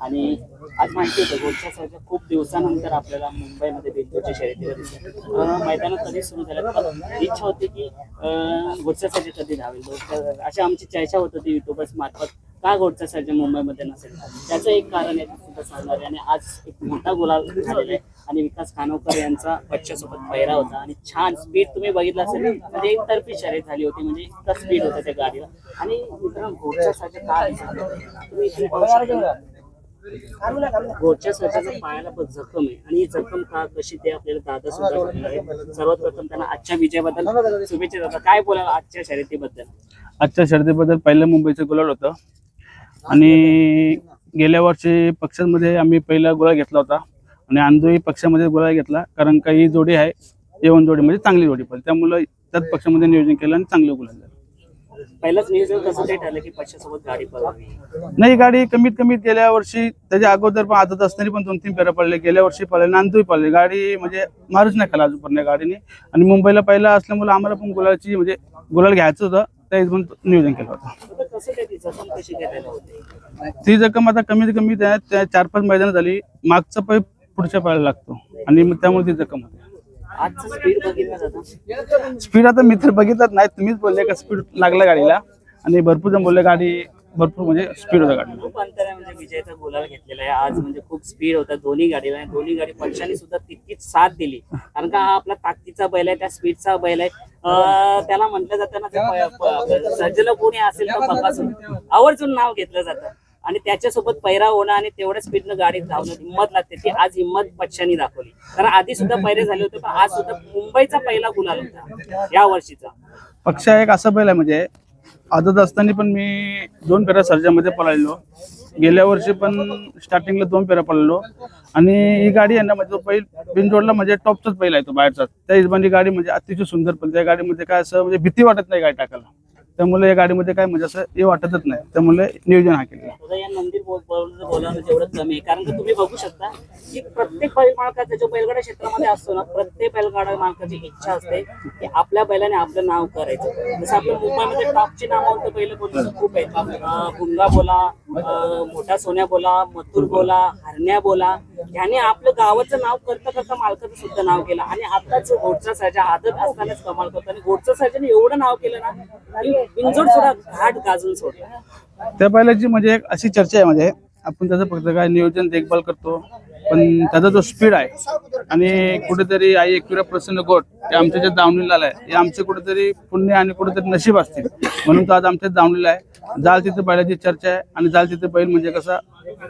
आणि आज माहिती होतं गोडच्या साच्या खूप दिवसानंतर आपल्याला मुंबईमध्ये बिंदूच्या शर्यतीला मैदानात कधी सुरू झाल्या पण इच्छा होती की गोडच्या साजे कधी धावेल? अशी आमची चर्चा होत होती युट्यूबर्स मार्फत. का गोडच्या साजे मुंबईमध्ये नसेल? त्याचं एक कारण आहे ते साधणारे आणि आज एक मोठा गुलाल झालेला आहे. आणि विकास खानोकर यांचा बच्च्यासोबत पहिरा होता. आणि छान स्पीड तुम्ही बघितलं असेल म्हणजे एकतर्फी शर्यत झाली होती म्हणजे इतका स्पीड होता त्या गाडीला. आणि मित्रांनो घोडच्या काय तुम्ही इथे पाहू शकता. घोडच्या साजाच्या पायाला पण जखम आहे. आणि ही जखम का कशी ते आपल्याला दादा सुद्धा आहे सर्वात प्रथम त्यांना आजच्या विजयाबद्दल शुभेच्छा देतात काय बोलाल आजच्या शर्यतीबद्दल? आजच्या शर्यतीबद्दल पहिलं मुंबईचं गुलाल होतं. आणि गेल्या वर्षी पक्षांमध्ये आम्ही पहिला गुलाल घेतला होता. आणि अंधोही पक्षामध्ये गुलाल घेतला कारण का ही जोडी आहे येऊन जोडी म्हणजे चांगली जोडी पण त्यामुळं त्याच पक्षामध्ये नियोजन केलं आणि चांगलं गुलाल झालं पहिलंच नियोजन कसं ते ठरलं की पक्षासोबत गाडी पळवावी? नाही गाडी कमीत कमी गेल्या वर्षी त्याच्या अगोदर पण आदत असताना पण दोन तीन फेऱ्या पडले. गेल्या वर्षी पडले नांदूही पडले गाडी म्हणजे मारूच नाही खाला अजून या गाडीने. आणि मुंबईला पहिला असल्यामुळे आम्हाला पण गुलालची म्हणजे गुलाल घ्यायचं होतं. त्या हिशोबाने नियोजन केलं होतं. कसं काय ती जखम कशी काय त्याला होते ती जखम आता कमीत कमी त्या त्या चार पाच मैदान झाली. मागचा पाय पुढच्या पायाला लागतो. आणि मग त्यामुळे ती जखम होते. आजचं स्पीड बघितलं जातं. स्पीड आता मित्र बघितलंच नाही. तुम्हीच बोलले का स्पीड लागला गाडीला. आणि भरपूर जण बोलले गाडी भरपूर म्हणजे स्पीड होता गाडी खूप अंतर आहे म्हणजे विजयचा गुलाल घेतलेला आहे. आज म्हणजे खूप स्पीड होता दोन्ही गाडीला आणि दोन्ही गाडी पक्षाने सुद्धा तितकीच साथ दिली. कारण का हा आपला ताकदीचा बैल आहे त्या स्पीडचा बैल आहे. अं, त्याला म्हटलं जातं ना ते प- प- सर्जन कोणी असेल तर बघासून आवर्जून नाव घेतलं जातं. आणि त्याच्यासोबत पैरा होणं आणि तेवढ्या स्पीडनं गाडीत धावणं हिंमत लागते ती आज हिंमत पक्षाने दाखवली. कारण आधी सुद्धा पैरे झाले होते पण आज सुद्धा मुंबईचा पहिला गुलाल होता या वर्षीचा. पक्ष एक असं बैल आहे म्हणजे आदत असताना पण मी दोन फेऱ्या सर्जामध्ये पळालेलो. गेल्या वर्षी पण स्टार्टिंगला दोन फेऱ्या पळालो. आणि ही गाडी आहे ना म्हणजे तो बैल बिनजोडला म्हणजे टॉपचाच बैल आहे तो बाहेरचा. त्या हिशोबाने गाडी म्हणजे अतिशय सुंदर पण त्या गाडीमध्ये काय असं म्हणजे भीती वाटत नाही गाडी टाकायला. त्यामुळे या गाडीमध्ये काय म्हणजे असं हे वाटतच नाही. त्यामुळे नियोजन हा केलेला आता या मंदिर बोल- बोल- बोलावणं जेवढं कमी आहे. कारण की तुम्ही बघू शकता की प्रत्येक बैल मालकाचा जो बैलगाडा क्षेत्रामध्ये असतो ना प्रत्येक बैलगाडा मालकाची इच्छा असते की आपल्या बैलाने आपलं नाव करायचं. जसं आपल्या मुंबईमध्ये टॉपची नाव तर पहिलं बोलणं खूप आहेत. अं, भुंगा बोला अं, मोठा सोन्या बोला मथुर बोला हरण्या बोला ह्याने आपलं गावाचं नाव करता करता मालकाचं सुद्धा नाव केलं. आणि आताच घोडचा सर्जा आदत असतानाच कमाल करतो आणि घोडचा सर्जाने एवढं नाव केलं ना की बिनजोड सुद्धा घाट गाजून सोडला त्या बैलाची म्हणजे एक अशी चर्चा आहे म्हणजे आपण त्याचं फक्त काय नियोजन देखभाल करतो पण त्याचा जो स्पीड आहे आणि कुठेतरी आई एकविरा प्रसन्न गोट ते आमच्या जे दावणीला आलाय हे आमचे कुठेतरी पुण्य आणि कुठेतरी नशीब असतील. म्हणून तो आज आमच्या दावणीला आहे. जाल तिथे बैलाची चर्चा आहे आणि जाल तिथे बैल म्हणजे कसा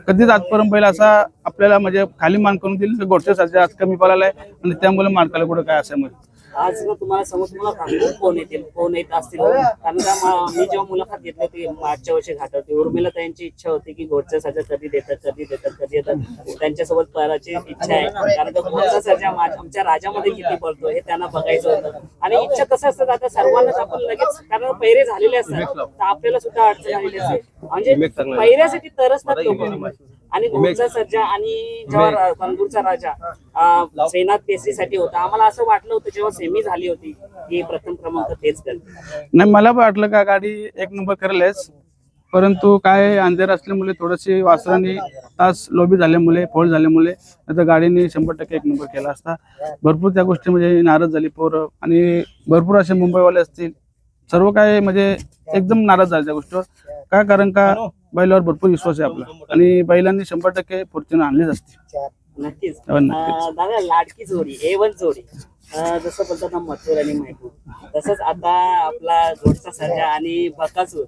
कधीच आजपर्यंत बैल असा आपल्याला म्हणजे खाली मान करून दिली गोडच्या सारख्या आज कमी पडायला आहे आणि त्यामुळे मार्काला कुठं काय असं म्हणजे आज ना तुम्हाला समोर तुम्हाला सांगतो फोन येतील? फोन येत असतील? कारण का मा- जेव्हा मुलाखत घेतली होती मागच्या वर्षी घाटावरती उर्मिला त्यांची इच्छा होती की घोडच्या साजा कधी देतात कधी देतात कधी येतात. त्यांच्यासोबत पळायची इच्छा आहे. कारण का घोडचा साजा आमच्या राजामध्ये किती पळतो हे त्यांना बघायचं होतं. आणि इच्छा कसं असतं आता सर्वांनाच आपण लगेच कारण पैरे झालेले असतात. तर आपल्याला सुद्धा अडचण आलेली असते. म्हणजे पैऱ्यासाठी तरसतात लोक आणि घोडचा सर्जा आणि जेव्हा कंदूरचा राजा सेनात पेसरीसाठी होता आम्हाला असं वाटलं होतं जेव्हा सेमी झाली होती की प्रथम क्रमांक तेच कर नाही मला वाटलं का गाडी एक नंबर करेलच परंतु काय अंधेर असल्यामुळे थोडीशी वासरांनी तास लोबी झाल्यामुळे फोड झाल्यामुळे तर गाडीने शंभर टक्के एक नंबर केला असता. भरपूर त्या गोष्टीमध्ये नाराज झाली पोरं. आणि भरपूर असे मुंबईवाले असतील सर्व काय म्हणजे एकदम नाराज झाले त्या गोष्टीवर. का? कारण का बैलावर भरपूर विश्वास आहे आपला. आणि बैलांनी शंभर टक्के फॉर्च्युनर आणलीच असते. नक्कीच. हो, दादा लाडकी जोडी ए वन जोडी. जसं बोलतात ना मथुर आणि महबूब तसंच आता आपला घोडचा सर्जा आणि बकासूर.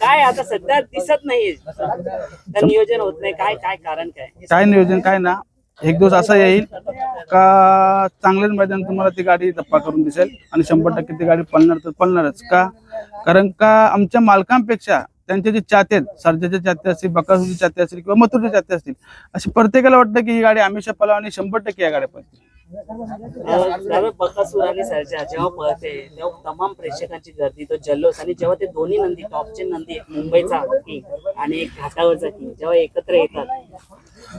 काय आता सध्या दिसत नाहीये. तर नियोजन होत नाही. काय काय कारण काय? काय नियोजन? काय ना एक दिवस असा येईल का चांगल्याच मैदान तुम्हाला ती गाडी धप्पा करून दिसेल आणि शंभर टक्के ती गाडी पळणार तर पळणारच. का? कारण का आमच्या मालकांपेक्षा त्यांचे जे चाहते आहेत सर्जाचे चाहते असतील बकासूरचे चाहते असतील किंवा मथुरचे चाहते असतील असे प्रत्येकाला वाटतं की ही गाडी हमेशा पळाव आणि शंभर टक्के या गाड्या पळतील. बकासूर आणि सरजा जेव्हा पळते तेव्हा तमाम प्रेक्षकांची गर्दी तो जल्लोष आणि जेव्हा ते दोन्ही नंदी टॉपचे नंदी एक मुंबईचा किंग आणि एक घाटावरचा किंग जेव्हा एकत्र येतात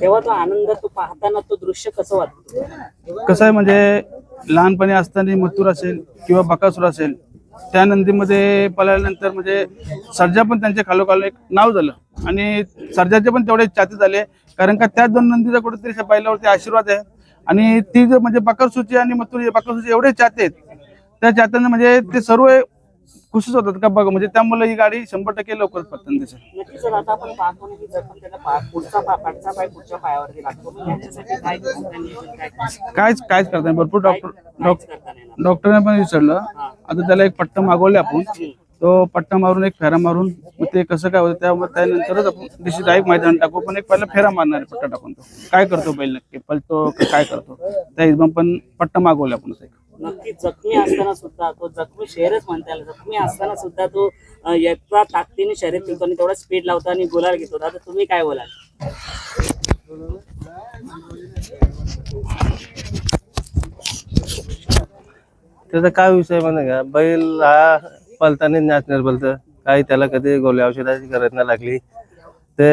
तेव्हा तो आनंद तो पाहताना तो दृश्य कसं वाटतं? कसं आहे म्हणजे लहानपणी असताना मथुर असेल किंवा बकासूर असेल त्या नंदीमध्ये पळाल्यानंतर म्हणजे सर्जा पण त्यांच्या खालोखाल एक नाव झालं. आणि सर्जाचे पण तेवढे चाते झाले कारण का त्या दोन नंदीचा कुठेतरी बैलावरती आशीर्वाद आहे. आणि ती जर म्हणजे बकरसूची आणि मथुरी बकरसूची एवढे चाते आहेत त्या चात्यांना म्हणजे ते सर्व खुशीच होतात का बघ म्हणजे त्यामुळे ही गाडी शंभर टक्के लवकरच पडतात त्याच्या नक्कीच सर आता आपण पाहतो ना की जखम त्याला पा- पुढचा पा- पाठचा पाय पुढच्या पायावरती लागतो मग याच्यासाठी काय नियोजन काय कायच कायच करता नाही. भरपूर डॉक्टर काहीच डॉक्टर करता नाही येणार. डॉक्टरने पण विचारलं. आता त्याला एक पट्टा मागवले आपण. तो पट्टा मारून एक फेरा मारून मग ते कसं काय होतं त्यामुळे त्यानंतरच आपण डिशी डायरेक्ट मैदान टाकू. पण एक पहिला फेरा मारणार आहे पट्टा टाकून तो काय करतो बैल नक्की? पलतो का काय करतो? त्या हिशोबाने पण पट्टा मागवले आपण एक. नक्की जखमी असताना सुद्धा तो जखमी शेरच म्हणता येईल जखमी असताना सुद्धा तो अं, एका ताकदीने शर्यत फिरतो आणि तेवढा स्पीड लावतो आणि गुलाल घेतो. आता तुम्ही काय बोलाल? त्याचा काय विषय म्हणे का? बैल हा पलताने नॅशनल बलत काही त्याला कधी गोळ्या औषधाची गरज नाही लागली. ते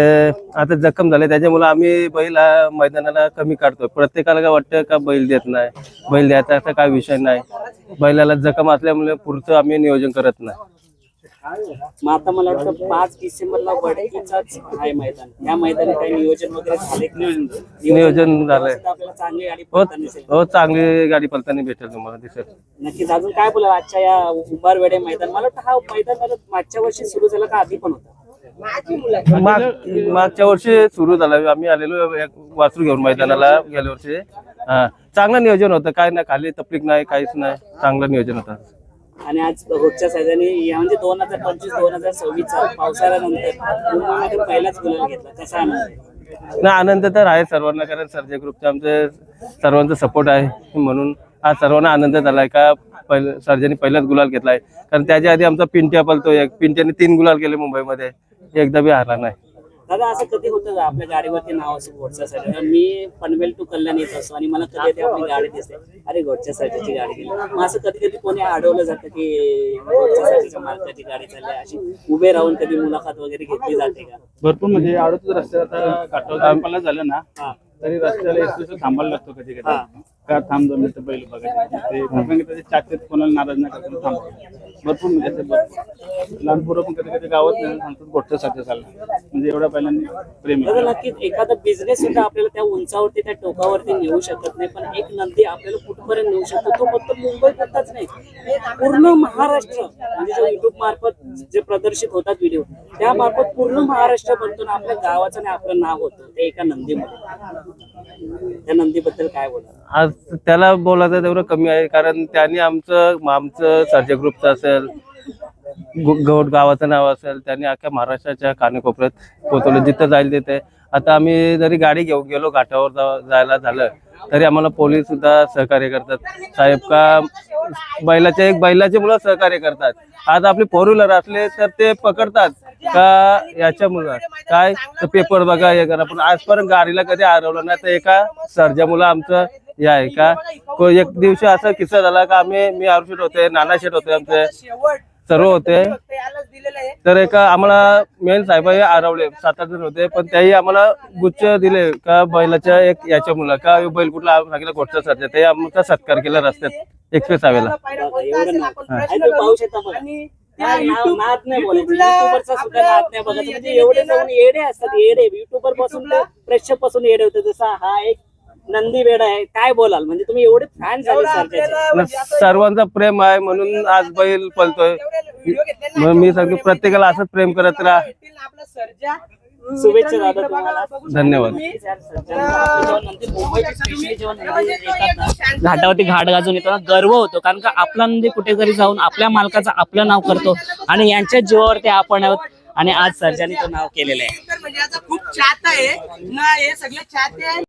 आता जखम झाले त्याच्यामुळे आम्ही बैल हा मैदानाला कमी काढतो प्रत्येकाला काय वाटतं का बैल देत नाही? बैल द्यायचा असा काय विषय नाही. बैलाला जखम असल्यामुळे पुढचं आम्ही नियोजन करत नाही. मग आता मला वाटतं पाच डिसेंबरला वडकीचाच आहे मैदान. या मैदानी काही नियोजन वगैरे झाले की नाही? नियोजन झालंय. सुद्धा आपल्याला चांगली गाडी हो पळताना दिसेल. हो चांगली गाडी पलताना भेटेल तुम्हाला दिसेल. नक्कीच. अजून काय बोला आजच्या या उभार वेडे मैदान? मला वाटतं हा मैदान आता मागच्या वर्षी सुरू झाला का आधी पण होता? माग मागच्या वर्षी सुरू झाला. आम्ही आलेलो एक वासरू घेऊन मैदानाला गेल्या वर्षी. हा. चांगलं नियोजन होतं. काय नाही खाली तपलीक नाही काहीच नाही. चांगलं नियोजन होतं. आणि आज रोजच्या या म्हणजे दोन हजार पंचवीस दोन हजार सव्वीसचा पावसाळ्यानंतर मुंबईमध्ये पहिलाच गुलाल घेतला. कसा आनंद? आहे? नाही आनंद तर आहे सर्वांना कारण सर्जे ग्रुपचे आमचे सर्वांचा सपोर्ट आहे. म्हणून आज सर्वांना आनंद झालाय का पहिले सर्जाने पहिलाच गुलाल घेतलाय कारण त्याच्या आधी आमचा पिंट्या पलतो. एक पिंट्याने तीन गुलाल केले मुंबईमध्ये. एकदा बी हारला नाही. दादा असं कधी होतं का? आपल्या गाडीवरती नाव असं घोडच्या साईड मी पनवेल टू कल्याण येत असतो आणि मला कधी कधी आपली गाडी दिसते. अरे घोडच्या साईडची गाडी गेली मग असं कधी कधी कोणी अडवलं जातं की घोडच्या साईडच्या मालकाची गाडी चालली. अशी उभे राहून कधी मुलाखत वगैरे घेतली जाते का? भरपूर म्हणजे आडोच रस्त्यात आता झालं ना तरी रस्त्याला थांबायला लागतो कधी कधी. का थांब दोन तर पहिलं बघायचं. ते कारण कोणाला नाराज नाही करतो थांबतो. भरपूर म्हणजे असं भरपूर. लहान पोरं पण कधी कधी गावात नाही सांगतात गोष्ट साध्य चालला. म्हणजे एवढ्या पहिल्यांनी प्रेम आहे. दादा नक्कीच एखादा बिझनेस सुद्धा आपल्याला त्या उंचावरती त्या टोकावरती नेऊ शकत नाही. पण एक नंदी आपल्याला कुठपर्यंत नेऊ शकतो? तो फक्त मुंबई पुरताच नाही पूर्ण महाराष्ट्र म्हणजे जो युट्यूब मार्फत जे प्रदर्शित होतात व्हिडिओ त्या मार्फत पूर्ण महाराष्ट्र बनतो ना आपल्या गावाचं आणि आपलं नाव होतं ते एका नंदीमध्ये. या नंदीबद्दल काय बोला आज त्याला बोलायचं तेवढं कमी आहे कारण त्याने आमचं आमचं सर्जे ग्रुपचं असेल गौट गावाचं नाव असेल त्यांनी अख्ख्या महाराष्ट्राच्या कानेकोपऱ्यात पोहोचवलं जिथं जाईल तिथे. आता आम्ही जरी गाडी घेऊन गेलो घाटावर जा- जायला झालं तरी आम्हाला पोलीस सुद्धा सहकार्य करतात. साहेब का बैलाच्या एक बैलाचे मुलं सहकार्य करतात. आज आपले फोर व्हीलर असले तर ते पकडतात का याच्यामुळं? काय? तर पेपर बघा हे करा. पण आजपर्यंत गाडीला कधी हरवलं नाही. तर एका सरजा मुलं आमचं हे आहे का? एक दिवशी असं किस्सा झाला का आम्ही मी आरुषेट होते नाना शेट होते आमचे. सर्व होते. तर एका आम्हाला मेन साहेब हे हरवले. सात आठ जण होते पण त्याही आम्हाला गुच्छ दिले का बैलाच्या एक याच्या मुलं का बैल कुठला सांगितलं गोष्ट सरजा ते आमचा सत्कार केला रस्त्यात एक्सप्रेस एवढं म्हणजे येडे असतात येडे. युट्यूबरपासून प्रेक्षकपासून येडे होते. जसा हा एक नंदी वेड आहे काय बोलाल? म्हणजे तुम्ही एवढे फॅन झाले सरकारचे आणि सर्वांचा प्रेम आहे म्हणून आज बैल पलतोय मग मी सांगतो प्रत्येकाला असंच प्रेम करत राहा. शुभेच्छा दादा तुम्हाला. धन्यवाद. घाटावरती घाट गाजून येतो ना गर्व होतो कारण का आपला नंदी कुठेतरी जाऊन आपल्या मालकाचं आपलं नाव करतो आणि यांच्या जीवावरती आपण आहोत आणि आज सर्जाने तो नाव केलेलं आहे. म्हणजे आता खूप चाहता आहे. ना हे सगळे चाहते आहे.